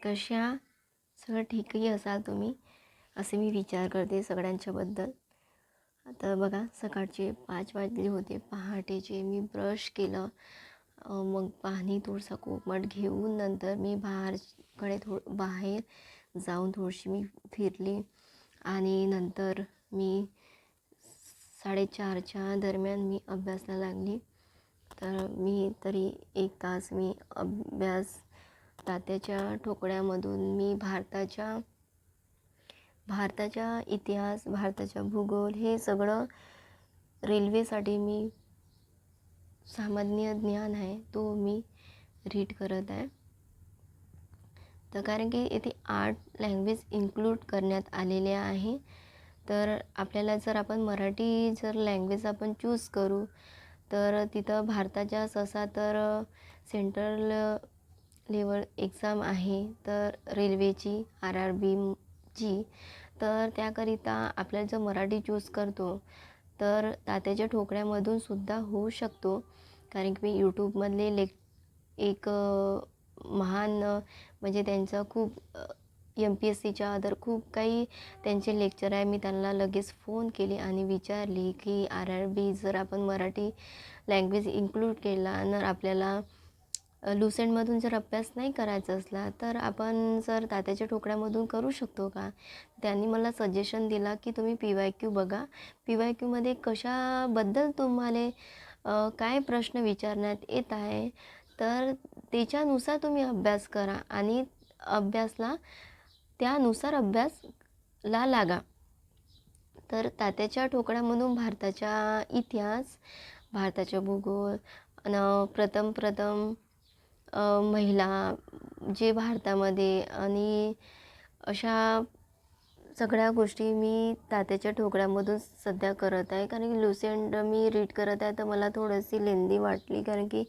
कशा? सगळं ठीकही असाल तुम्ही असे मी विचार करते सगळ्यांच्याबद्दल. आता बघा सकाळचे पाच वाजले होते. पहाटेचे मी ब्रश केलं. मग पाणी थोडंसं कोकमट घेऊन नंतर मी बाहेरकडे थो बाहेर जाऊन थोडीशी मी फिरली. आणि नंतर मी साडेचारच्या दरम्यान मी अभ्यासाला लागली. तर मी तरी एक तास मी अभ्यास तात्याच्या ठोकळ्यामधून मी भारताच्या भारताचा इतिहास भारताच्या भूगोल हे सगळं रेल्वेसाठी मी सामान्य ज्ञान आहे तो मी रीड करत आहे. तर कारण की येथे आठ लँग्वेज इन्क्लूड करण्यात आलेले आहे. तर आपल्याला जर आपण मराठी जर लँग्वेज आपण चूज करू तर तिथं भारताच्या सहसा तर सेंट्रल लेवल एक्झाम आहे तर रेल्वेची आर आर बीची तर त्याकरिता आपल्याला जर मराठी चूज करतो तर तात्याच्या ठोकळ्यामधून सुद्धा होऊ शकतो. कारण की मी यूट्यूबमधले लेक एक महान म्हणजे त्यांचं खूप एम पी एस सीच्या अदर खूप काही त्यांचे लेक्चर आहे. मी त्यांना लगेच फोन केले आणि विचारली की आर आर बी जर आपण मराठी लँग्वेज इन्क्लूड केला तर आपल्याला लुसेंटमधून जर अभ्यास नाही करायचा असला तर आपण जर तात्याच्या ठोकळ्यामधून करू शकतो का? त्यांनी मला सजेशन दिला की तुम्ही पी वाय क्यू बघा. पी वाय क्यूमध्ये कशाबद्दल तुम्हाला काय प्रश्न विचारण्यात येत आहे? तर त्याच्यानुसार तुम्ही अभ्यास करा आणि अभ्यासला त्यानुसार अभ्यासला लागा. तर तात्याच्या ठोकळ्यामधून भारताचा इतिहास भारताच्या भूगोल आणि प्रथम प्रथम महिला जे भारतामध्ये आणि अशा सगळ्या गोष्टी मी तात्याच्या ठोकळ्यामधून सध्या करत आहे. कारण की लुसेंट मी रीड करत आहे तर मला थोडीशी लेंदी वाटली. कारण की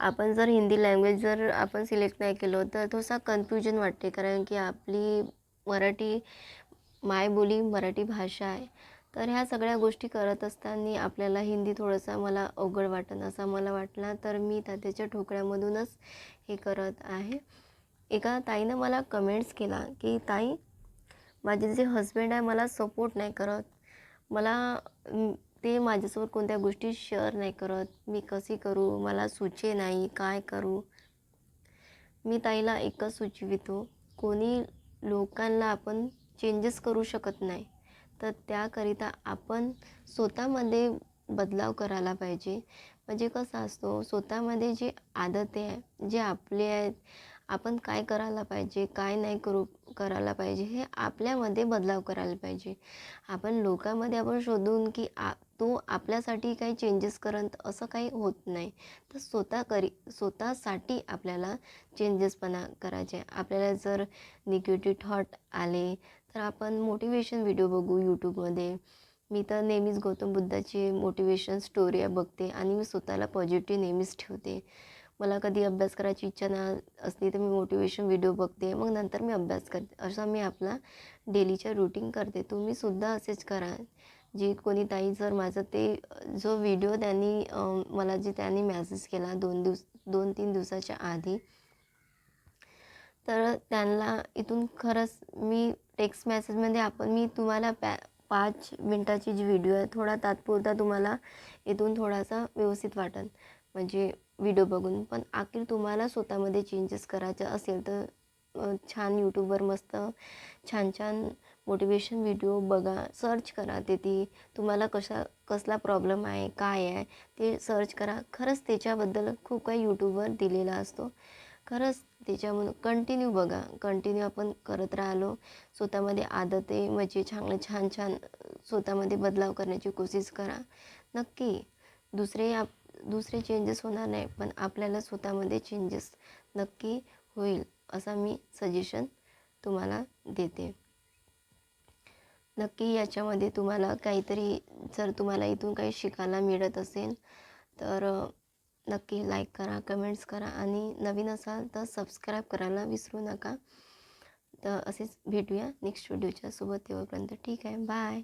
आपण जर हिंदी लँग्वेज जर आपण सिलेक्ट नाही केलो तर थोडासा कन्फ्युजन वाटते. कारण की आपली मराठी मायबोली मराठी भाषा आहे. तर ह्या सगळ्या गोष्टी करत असताना आपल्याला हिंदी थोडंसं मला अवघड वाटेल असा मला वाटला तर मी त्याच्या ठोकळ्यामधूनच हे करत आहे. एका ताईनं मला कमेंट्स केला की ताई माझे जे हस्बंड आहे मला सपोर्ट नाही करत. मला ते माझ्यासोबत कोणत्या गोष्टी शेअर नाही करत. मी कशी करू? मला सुचे नाही. काय करू? मी ताईला एकच सुचवितो कोणी लोकांना आपण चेंजेस करू शकत नाही. तर त्याकरिता आपण स्वतःमध्ये बदलाव करायला पाहिजे. म्हणजे कसं असतो स्वतःमध्ये जे आदते आहे जे आपले आहेत आपण काय करायला पाहिजे काय नाही करू करायला पाहिजे हे आपल्यामध्ये बदलाव करायला पाहिजे. आपण लोकांमध्ये आपण शोधून की आ तो आपल्यासाठी काही चेंजेस करत असं काही होत नाही. तर स्वतः करी स्वतःसाठी आपल्याला चेंजेसपणा करायचे. आपल्याला जर निगेटिव्ह थॉट आले तर आपण मोटिवेशन व्हिडिओ बघू यूट्यूबमध्ये मी तर नेहमीच गौतम बुद्धाची मोटिवेशन स्टोरी बघते आणि मी स्वतःला पॉझिटिव्ह नेहमीच ठेवते. मला कधी अभ्यास करायची इच्छा ना असली तर मी मोटिवेशन व्हिडिओ बघते. मग नंतर मी अभ्यास करते. असा मी आपला डेलीच्या रुटीन करते. तुम्हीसुद्धा असेच करा. जी कोणी ताई जर माझं ते जो व्हिडिओ त्यांनी मला जे त्यांनी मॅसेज केला दोन दिवस दोन तीन दिवसाच्या आधी तर त्यांना इथून खरंच मी टेक्स्ट मेसेजमध्ये आपण मी तुम्हाला पॅ पाच मिनटाची जी व्हिडिओ आहे थोडा तात्पुरता तुम्हाला इथून थोडासा व्यवस्थित वाटेल. म्हणजे व्हिडिओ बघून. पण आखिर तुम्हाला स्वतःमध्ये चेंजेस करायचे असेल तर छान यूट्यूबवर मस्त छान छान मोटिवेशन व्हिडिओ बघा. सर्च करा ते ती तुम्हाला कशा कसला प्रॉब्लेम आहे काय आहे ते सर्च करा. खरंच त्याच्याबद्दल खूप काही यूट्यूबवर दिलेला असतो. खरंच त्याच्यामधून कंटिन्यू बघा. कंटिन्यू आपण करत राहिलो. स्वतःमध्ये आदते म्हणजे चांगलं छान छान स्वतःमध्ये बदलाव करण्याची कोशिश करा. नक्की. दुसरे आप दुसरे चेंजेस होणार नाही पण आपल्याला स्वतःमध्ये चेंजेस नक्की होईल असा मी सजेशन तुम्हाला देते. नक्की याच्यामध्ये तुम्हाला काहीतरी जर तुम्हाला इथून काही शिकायला मिळत असेल तर नक्की लाईक करा कमेंट्स करा आणि नवीन असाल तर सबस्क्राईब करायला विसरू नका. तर असेच भेटूया नेक्स्ट व्हिडिओच्या सोबत. तेव्हापर्यंत ठीक आहे. बाय